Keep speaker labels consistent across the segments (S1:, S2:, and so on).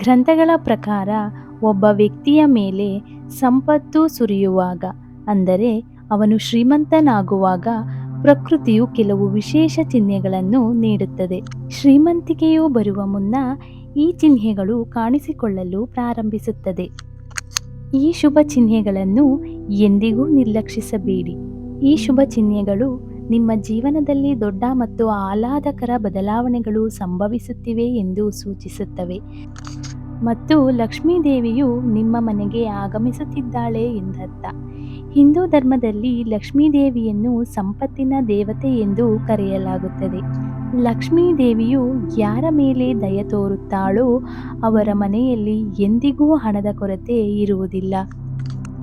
S1: ಗ್ರಂಥಗಳ ಪ್ರಕಾರ ಒಬ್ಬ ವ್ಯಕ್ತಿಯ ಮೇಲೆ ಸಂಪತ್ತು ಸುರಿಯುವಾಗ, ಅಂದರೆ ಅವನು ಶ್ರೀಮಂತನಾಗುವಾಗ ಪ್ರಕೃತಿಯು ಕೆಲವು ವಿಶೇಷ ಚಿಹ್ನೆಗಳನ್ನು ನೀಡುತ್ತದೆ. ಶ್ರೀಮಂತಿಕೆಯು ಬರುವ ಮುನ್ನ ಈ ಚಿಹ್ನೆಗಳು ಕಾಣಿಸಿಕೊಳ್ಳಲು ಪ್ರಾರಂಭಿಸುತ್ತದೆ. ಈ ಶುಭ ಚಿಹ್ನೆಗಳನ್ನು ಎಂದಿಗೂ ನಿರ್ಲಕ್ಷಿಸಬೇಡಿ. ಈ ಶುಭ ಚಿಹ್ನೆಗಳು ನಿಮ್ಮ ಜೀವನದಲ್ಲಿ ದೊಡ್ಡ ಮತ್ತು ಆಹ್ಲಾದಕರ ಬದಲಾವಣೆಗಳು ಸಂಭವಿಸುತ್ತಿವೆ ಎಂದು ಸೂಚಿಸುತ್ತವೆ. ಮತ್ತು ಲಕ್ಷ್ಮೀದೇವಿಯು ನಿಮ್ಮ ಮನೆಗೆ ಆಗಮಿಸುತ್ತಿದ್ದಾಳೆ ಎಂದರ್ಥ. ಹಿಂದೂ ಧರ್ಮದಲ್ಲಿ ಲಕ್ಷ್ಮೀದೇವಿಯನ್ನು ಸಂಪತ್ತಿನ ದೇವತೆ ಎಂದು ಕರೆಯಲಾಗುತ್ತದೆ. ಲಕ್ಷ್ಮೀದೇವಿಯು ಯಾರ ಮೇಲೆ ದಯ ತೋರುತ್ತಾಳೋ ಅವರ ಮನೆಯಲ್ಲಿ ಎಂದಿಗೂ ಹಣದ ಕೊರತೆ ಇರುವುದಿಲ್ಲ.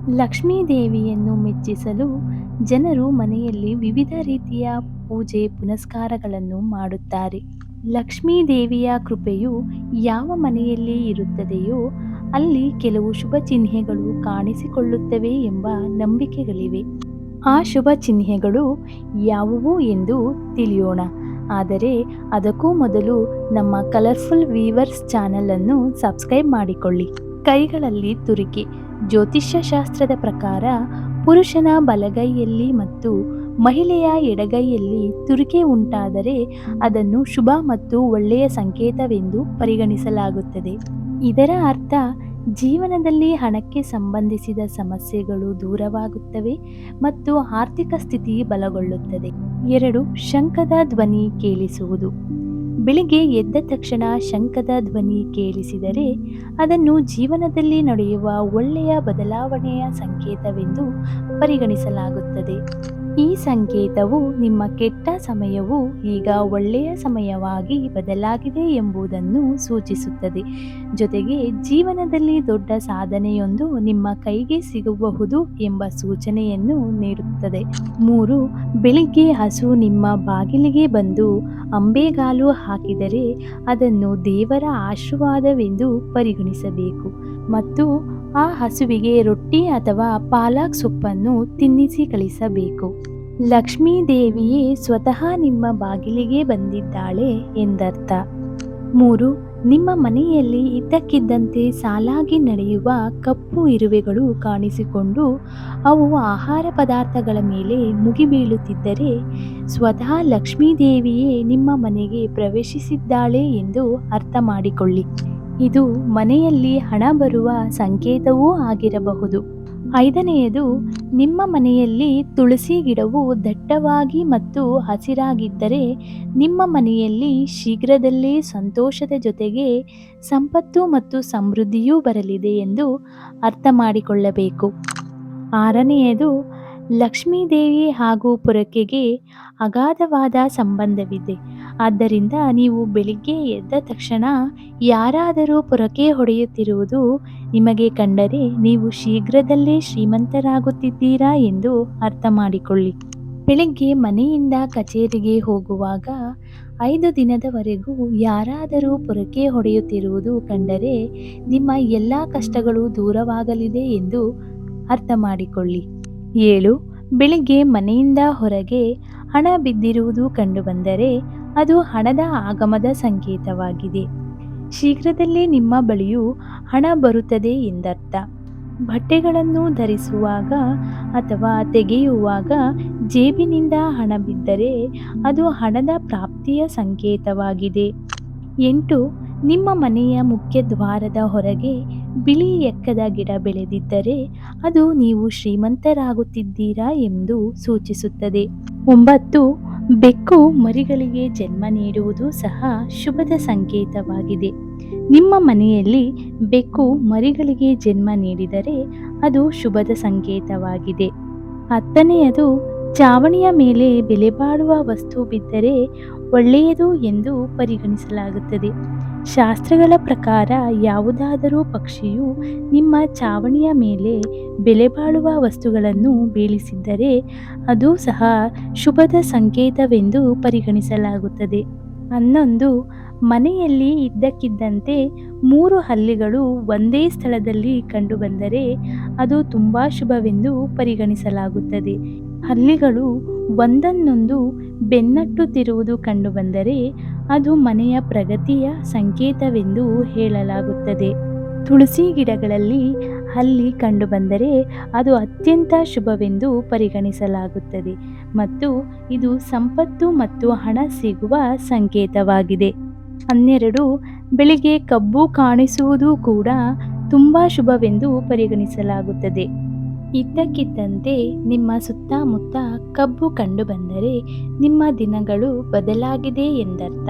S1: ಲಕ್ಷ್ಮೀದೇವಿಯನ್ನು ಮೆಚ್ಚಿಸಲು ಜನರು ಮನೆಯಲ್ಲಿ ವಿವಿಧ ರೀತಿಯ ಪೂಜೆ ಪುನಸ್ಕಾರಗಳನ್ನು ಮಾಡುತ್ತಾರೆ. ಲಕ್ಷ್ಮೀ ದೇವಿಯ ಕೃಪೆಯು ಯಾವ ಮನೆಯಲ್ಲಿ ಇರುತ್ತದೆಯೋ ಅಲ್ಲಿ ಕೆಲವು ಶುಭ ಚಿಹ್ನೆಗಳು ಕಾಣಿಸಿಕೊಳ್ಳುತ್ತವೆ ಎಂಬ ನಂಬಿಕೆಗಳಿವೆ. ಆ ಶುಭ ಚಿಹ್ನೆಗಳು ಯಾವುವು ಎಂದು ತಿಳಿಯೋಣ. ಆದರೆ ಅದಕ್ಕೂ ಮೊದಲು ನಮ್ಮ ಕಲರ್ಫುಲ್ ವೀವರ್ಸ್ ಚಾನೆಲ್ ಅನ್ನು ಸಬ್ಸ್ಕ್ರೈಬ್ ಮಾಡಿಕೊಳ್ಳಿ. ಕೈಗಳಲ್ಲಿ ತುರಿಕೆ ಜ್ಯೋತಿಷ್ಯ ಶಾಸ್ತ್ರದ ಪ್ರಕಾರ ಪುರುಷನ ಬಲಗೈಯಲ್ಲಿ ಮತ್ತು ಮಹಿಳೆಯ ಎಡಗೈಯಲ್ಲಿ ತುರಿಕೆ ಉಂಟಾದರೆ ಅದನ್ನು ಶುಭ ಮತ್ತು ಒಳ್ಳೆಯ ಸಂಕೇತವೆಂದು ಪರಿಗಣಿಸಲಾಗುತ್ತದೆ. ಇದರ ಅರ್ಥ, ಜೀವನದಲ್ಲಿ ಹಣಕ್ಕೆ ಸಂಬಂಧಿಸಿದ ಸಮಸ್ಯೆಗಳು ದೂರವಾಗುತ್ತವೆ ಮತ್ತು ಆರ್ಥಿಕ ಸ್ಥಿತಿ ಬಲಗೊಳ್ಳುತ್ತದೆ. ಎರಡು ಶಂಖದ ಧ್ವನಿ ಕೇಳಿಸುವುದು. ಬೆಳಿಗ್ಗೆ ಎದ್ದ ತಕ್ಷಣ ಶಂಖದ ಧ್ವನಿ ಕೇಳಿಸಿದರೆ ಅದನ್ನು ಜೀವನದಲ್ಲಿ ನಡೆಯುವ ಒಳ್ಳೆಯ ಬದಲಾವಣೆಯ ಸಂಕೇತವೆಂದು ಪರಿಗಣಿಸಲಾಗುತ್ತದೆ. ಈ ಸಂಕೇತವು ನಿಮ್ಮ ಕೆಟ್ಟ ಸಮಯವು ಈಗ ಒಳ್ಳೆಯ ಸಮಯವಾಗಿ ಬದಲಾಗಿದೆ ಎಂಬುದನ್ನು ಸೂಚಿಸುತ್ತದೆ. ಜೊತೆಗೆ ಜೀವನದಲ್ಲಿ ದೊಡ್ಡ ಸಾಧನೆಯೊಂದು ನಿಮ್ಮ ಕೈಗೆ ಸಿಗಬಹುದು ಎಂಬ ಸೂಚನೆಯನ್ನು ನೀಡುತ್ತದೆ. ಮೂರು, ಬೆಳಿಗ್ಗೆ ಹಸು ನಿಮ್ಮ ಬಾಗಿಲಿಗೆ ಬಂದು ಅಂಬೆಗಾಲು ಹಾಕಿದರೆ ಅದನ್ನು ದೇವರ ಆಶೀರ್ವಾದವೆಂದು ಪರಿಗಣಿಸಬೇಕು. ಮತ್ತು ಆ ಹಸುವಿಗೆ ರೊಟ್ಟಿ ಅಥವಾ ಪಾಲಕ್ ಸೊಪ್ಪನ್ನು ತಿನ್ನಿಸಿ ಕಳಿಸಬೇಕು. ಲಕ್ಷ್ಮೀ ದೇವಿಯೇ ಸ್ವತಃ ನಿಮ್ಮ ಬಾಗಿಲಿಗೆ ಬಂದಿದ್ದಾಳೆ ಎಂದರ್ಥ. ಮೂರು, ನಿಮ್ಮ ಮನೆಯಲ್ಲಿ ಇದ್ದಕ್ಕಿದ್ದಂತೆ ಸಾಲಾಗಿ ನಡೆಯುವ ಕಪ್ಪು ಇರುವೆಗಳು ಕಾಣಿಸಿಕೊಂಡು ಅವು ಆಹಾರ ಪದಾರ್ಥಗಳ ಮೇಲೆ ಮುಗಿಬೀಳುತ್ತಿದ್ದರೆ ಸ್ವತಃ ಲಕ್ಷ್ಮೀದೇವಿಯೇ ನಿಮ್ಮ ಮನೆಗೆ ಪ್ರವೇಶಿಸಿದ್ದಾಳೆ ಎಂದು ಅರ್ಥ ಮಾಡಿಕೊಳ್ಳಿ ಇದು ಮನೆಯಲ್ಲಿ ಹಣ ಬರುವ ಸಂಕೇತವೂ ಆಗಿರಬಹುದು. ಐದನೆಯದು, ನಿಮ್ಮ ಮನೆಯಲ್ಲಿ ತುಳಸಿ ಗಿಡವು ದಟ್ಟವಾಗಿ ಮತ್ತು ಹಸಿರಾಗಿದ್ದರೆ ನಿಮ್ಮ ಮನೆಯಲ್ಲಿ ಶೀಘ್ರದಲ್ಲೇ ಸಂತೋಷದ ಜೊತೆಗೆ ಸಂಪತ್ತು ಮತ್ತು ಸಮೃದ್ಧಿಯೂ ಬರಲಿದೆ ಎಂದು ಅರ್ಥ ಮಾಡಿಕೊಳ್ಳಬೇಕು ಆರನೆಯದು, ಲಕ್ಷ್ಮೀದೇವಿ ಹಾಗೂ ಪುರಕೆಗೆ ಅಗಾಧವಾದ ಸಂಬಂಧವಿದೆ. ಆದ್ದರಿಂದ ನೀವು ಬೆಳಿಗ್ಗೆ ಎದ್ದ ತಕ್ಷಣ ಯಾರಾದರೂ ಪೊರಕೆ ಹೊಡೆಯುತ್ತಿರುವುದು ನಿಮಗೆ ಕಂಡರೆ ನೀವು ಶೀಘ್ರದಲ್ಲೇ ಶ್ರೀಮಂತರಾಗುತ್ತಿದ್ದೀರಾ ಎಂದು ಅರ್ಥ ಮಾಡಿಕೊಳ್ಳಿ ಬೆಳಿಗ್ಗೆ ಮನೆಯಿಂದ ಕಚೇರಿಗೆ ಹೋಗುವಾಗ ಐದು ದಿನದವರೆಗೂ ಯಾರಾದರೂ ಪೊರಕೆ ಹೊಡೆಯುತ್ತಿರುವುದು ಕಂಡರೆ ನಿಮ್ಮ ಎಲ್ಲ ಕಷ್ಟಗಳು ದೂರವಾಗಲಿದೆ ಎಂದು ಅರ್ಥ ಮಾಡಿಕೊಳ್ಳಿ ಏಳು ಬೆಳಿಗ್ಗೆ ಮನೆಯಿಂದ ಹೊರಗೆ ಹಣ ಬಿದ್ದಿರುವುದು ಕಂಡುಬಂದರೆ ಅದು ಹಣದ ಆಗಮದ ಸಂಕೇತವಾಗಿದೆ. ಶೀಘ್ರದಲ್ಲೇ ನಿಮ್ಮ ಬಳಿಯೂ ಹಣ ಬರುತ್ತದೆ ಎಂದರ್ಥ. ಬಟ್ಟೆಗಳನ್ನು ಧರಿಸುವಾಗ ಅಥವಾ ತೆಗೆಯುವಾಗ ಜೇಬಿನಿಂದ ಹಣ ಬಿದ್ದರೆ ಅದು ಹಣದ ಪ್ರಾಪ್ತಿಯ ಸಂಕೇತವಾಗಿದೆ. ಎಂಟು, ನಿಮ್ಮ ಮನೆಯ ಮುಖ್ಯ ದ್ವಾರದ ಹೊರಗೆ ಬಿಳಿ ಎಕ್ಕದ ಗಿಡ ಬೆಳೆದಿದ್ದರೆ ಅದು ನೀವು ಶ್ರೀಮಂತರಾಗುತ್ತಿದ್ದೀರಾ ಎಂದು ಸೂಚಿಸುತ್ತದೆ. ಒಂಬತ್ತು, ಬೆಕ್ಕು ಮರಿಗಳಿಗೆ ಜನ್ಮ ನೀಡುವುದು ಸಹ ಶುಭದ ಸಂಕೇತವಾಗಿದೆ. ನಿಮ್ಮ ಮನೆಯಲ್ಲಿ ಬೆಕ್ಕು ಮರಿಗಳಿಗೆ ಜನ್ಮ ನೀಡಿದರೆ ಅದು ಶುಭದ ಸಂಕೇತವಾಗಿದೆ. ಹತ್ತನೆಯದು ಚಾವಣಿಯ ಮೇಲೆ ಬೆಲೆ ಬಾಳುವ ವಸ್ತು ಬಿದ್ದರೆ ಒಳ್ಳೆಯದು ಎಂದು ಪರಿಗಣಿಸಲಾಗುತ್ತದೆ. ಶಾಸ್ತ್ರಗಳ ಪ್ರಕಾರ ಯಾವುದಾದರೂ ಪಕ್ಷಿಯು ನಿಮ್ಮ ಚಾವಣಿಯ ಮೇಲೆ ಬೆಲೆ ಬಾಳುವ ವಸ್ತುಗಳನ್ನು ಬೀಳಿಸಿದ್ದರೆ ಅದು ಸಹ ಶುಭದ ಸಂಕೇತವೆಂದು ಪರಿಗಣಿಸಲಾಗುತ್ತದೆ. ಹನ್ನೊಂದು, ಮನೆಯಲ್ಲಿ ಇದ್ದಕ್ಕಿದ್ದಂತೆ ಮೂರು ಹಲ್ಲಿಗಳು ಒಂದೇ ಸ್ಥಳದಲ್ಲಿ ಕಂಡುಬಂದರೆ ಅದು ತುಂಬ ಶುಭವೆಂದು ಪರಿಗಣಿಸಲಾಗುತ್ತದೆ. ಹಲ್ಲಿಗಳು ಒಂದನ್ನೊಂದು ಬೆನ್ನಟ್ಟುತ್ತಿರುವುದು ಕಂಡುಬಂದರೆ ಅದು ಮನೆಯ ಪ್ರಗತಿಯ ಸಂಕೇತವೆಂದು ಹೇಳಲಾಗುತ್ತದೆ. ತುಳಸಿ ಗಿಡಗಳಲ್ಲಿ ಹಲ್ಲಿ ಕಂಡುಬಂದರೆ ಅದು ಅತ್ಯಂತ ಶುಭವೆಂದು ಪರಿಗಣಿಸಲಾಗುತ್ತದೆ ಮತ್ತು ಇದು ಸಂಪತ್ತು ಮತ್ತು ಹಣ ಸಿಗುವ ಸಂಕೇತವಾಗಿದೆ. ಹನ್ನೆರಡು, ಬೆಳಿಗ್ಗೆ ಕಬ್ಬು ಕಾಣಿಸುವುದು ಕೂಡ ತುಂಬ ಶುಭವೆಂದು ಪರಿಗಣಿಸಲಾಗುತ್ತದೆ. ಇದ್ದಕ್ಕಿದ್ದಂತೆ ನಿಮ್ಮ ಸುತ್ತಮುತ್ತ ಕಬ್ಬು ಕಂಡುಬಂದರೆ ನಿಮ್ಮ ದಿನಗಳು ಬದಲಾಗಿದೆ ಎಂದರ್ಥ.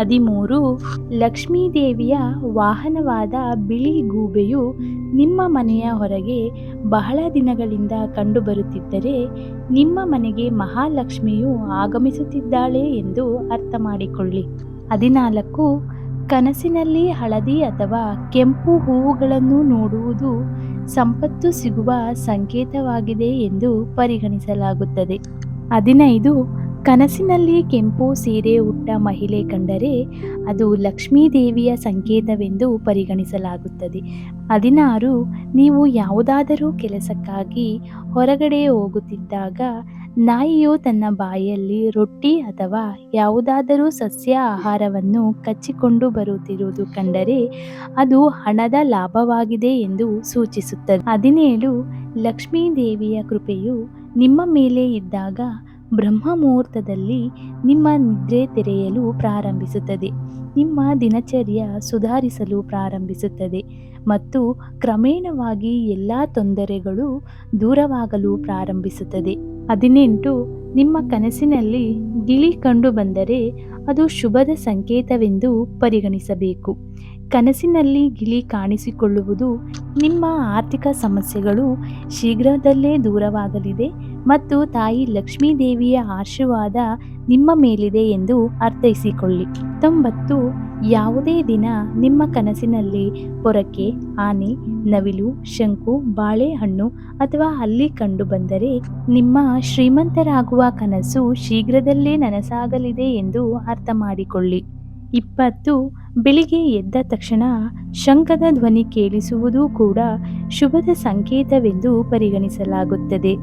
S1: ಹದಿಮೂರು, ಲಕ್ಷ್ಮೀದೇವಿಯ ವಾಹನವಾದ ಬಿಳಿ ಗೂಬೆಯು ನಿಮ್ಮ ಮನೆಯ ಹೊರಗೆ ಬಹಳ ದಿನಗಳಿಂದ ಕಂಡುಬರುತ್ತಿದ್ದರೆ ನಿಮ್ಮ ಮನೆಗೆ ಮಹಾಲಕ್ಷ್ಮಿಯು ಆಗಮಿಸುತ್ತಿದ್ದಾಳೆ ಎಂದು ಅರ್ಥ ಮಾಡಿಕೊಳ್ಳಿ ಹದಿನಾಲ್ಕು, ಕನಸಿನಲ್ಲಿ ಹಳದಿ ಅಥವಾ ಕೆಂಪು ಹೂವುಗಳನ್ನು ನೋಡುವುದು ಸಂಪತ್ತು ಸಿಗುವ ಸಂಕೇತವಾಗಿದೆ ಎಂದು ಪರಿಗಣಿಸಲಾಗುತ್ತದೆ. ಹದಿನೈದು ಕನಸಿನಲ್ಲಿ ಕೆಂಪು ಸೀರೆ ಉಟ್ಟ ಮಹಿಳೆ ಕಂಡರೆ ಅದು ಲಕ್ಷ್ಮೀದೇವಿಯ ಸಂಕೇತವೆಂದು ಪರಿಗಣಿಸಲಾಗುತ್ತದೆ. ಹದಿನಾರು, ನೀವು ಯಾವುದಾದರೂ ಕೆಲಸಕ್ಕಾಗಿ ಹೊರಗಡೆ ಹೋಗುತ್ತಿದ್ದಾಗ ನಾಯಿಯು ತನ್ನ ಬಾಯಲ್ಲಿ ರೊಟ್ಟಿ ಅಥವಾ ಯಾವುದಾದರೂ ಸಸ್ಯ ಆಹಾರವನ್ನು ಕಚ್ಚಿಕೊಂಡು ಬರುತ್ತಿರುವುದು ಕಂಡರೆ ಅದು ಹಣದ ಲಾಭವಾಗಿದೆ ಎಂದು ಸೂಚಿಸುತ್ತದೆ. ಹದಿನೇಳು ಲಕ್ಷ್ಮೀ ದೇವಿಯ ಕೃಪೆಯು ನಿಮ್ಮ ಮೇಲೆ ಇದ್ದಾಗ ಬ್ರಹ್ಮ ಮುಹೂರ್ತದಲ್ಲಿ ನಿಮ್ಮ ನಿದ್ರೆ ತೆರೆಯಲು ಪ್ರಾರಂಭಿಸುತ್ತದೆ. ನಿಮ್ಮ ದಿನಚರ್ಯ ಸುಧಾರಿಸಲು ಪ್ರಾರಂಭಿಸುತ್ತದೆ ಮತ್ತು ಕ್ರಮೇಣವಾಗಿ ಎಲ್ಲ ತೊಂದರೆಗಳು ದೂರವಾಗಲು ಪ್ರಾರಂಭಿಸುತ್ತದೆ. ಹದಿನೆಂಟು, ನಿಮ್ಮ ಕನಸಿನಲ್ಲಿ ಗಿಳಿ ಕಂಡು ಬಂದರೆ ಅದು ಶುಭದ ಸಂಕೇತವೆಂದು ಪರಿಗಣಿಸಬೇಕು. ಕನಸಿನಲ್ಲಿ ಗಿಳಿ ಕಾಣಿಸಿಕೊಳ್ಳುವುದು ನಿಮ್ಮ ಆರ್ಥಿಕ ಸಮಸ್ಯೆಗಳು ಶೀಘ್ರದಲ್ಲೇ ದೂರವಾಗಲಿದೆ ಮತ್ತು ತಾಯಿ ಲಕ್ಷ್ಮೀದೇವಿಯ ಆಶೀರ್ವಾದ ನಿಮ್ಮ ಮೇಲಿದೆ ಎಂದು ಅರ್ಥೈಸಿಕೊಳ್ಳಿ. ತೊಂಬತ್ತು ಯಾವುದೇ ದಿನ ನಿಮ್ಮ ಕನಸಿನಲ್ಲಿ ಪೊರಕೆ, ಆನೆ, ನವಿಲು, ಶಂಕು, ಬಾಳೆಹಣ್ಣು ಅಥವಾ ಅಲ್ಲಿ ಕಂಡು ಬಂದರೆ ನಿಮ್ಮ ಶ್ರೀಮಂತರಾಗುವ ಕನಸು ಶೀಘ್ರದಲ್ಲೇ ನನಸಾಗಲಿದೆ ಎಂದು ಅರ್ಥ ಮಾಡಿಕೊಳ್ಳಿ ಇಪ್ಪತ್ತು, ಬೆಳಿಗ್ಗೆ ಎದ್ದ ತಕ್ಷಣ ಶಂಖದ ಧ್ವನಿ ಕೇಳಿಸುವುದೂ ಕೂಡ ಶುಭದ ಸಂಕೇತವೆಂದು ಪರಿಗಣಿಸಲಾಗುತ್ತದೆ.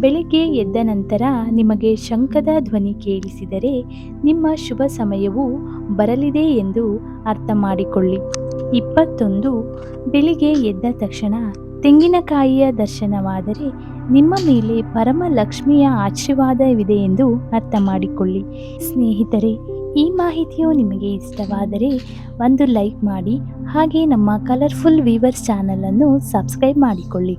S1: ಬೆಳಿಗ್ಗೆ ಎದ್ದ ನಂತರ ನಿಮಗೆ ಶಂಖದ ಧ್ವನಿ ಕೇಳಿಸಿದರೆ ನಿಮ್ಮ ಶುಭ ಸಮಯವು ಬರಲಿದೆ ಎಂದು ಅರ್ಥ ಮಾಡಿಕೊಳ್ಳಿ ಇಪ್ಪತ್ತೊಂದು, ಬೆಳಿಗ್ಗೆ ಎದ್ದ ತಕ್ಷಣ ತೆಂಗಿನಕಾಯಿಯ ದರ್ಶನವಾದರೆ ನಿಮ್ಮ ಮೇಲೆ ಪರಮ ಲಕ್ಷ್ಮಿಯ ಆಶೀರ್ವಾದವಿದೆ ಎಂದು ಅರ್ಥ ಮಾಡಿಕೊಳ್ಳಿ ಸ್ನೇಹಿತರೆ, ಈ ಮಾಹಿತಿಯು ನಿಮಗೆ ಇಷ್ಟವಾದರೆ ಒಂದು ಲೈಕ್ ಮಾಡಿ ಹಾಗೆ ನಮ್ಮ ಕಲರ್ಫುಲ್ ವೀವರ್ಸ್ ಚಾನಲನ್ನು ಸಬ್ಸ್ಕ್ರೈಬ್ ಮಾಡಿಕೊಳ್ಳಿ.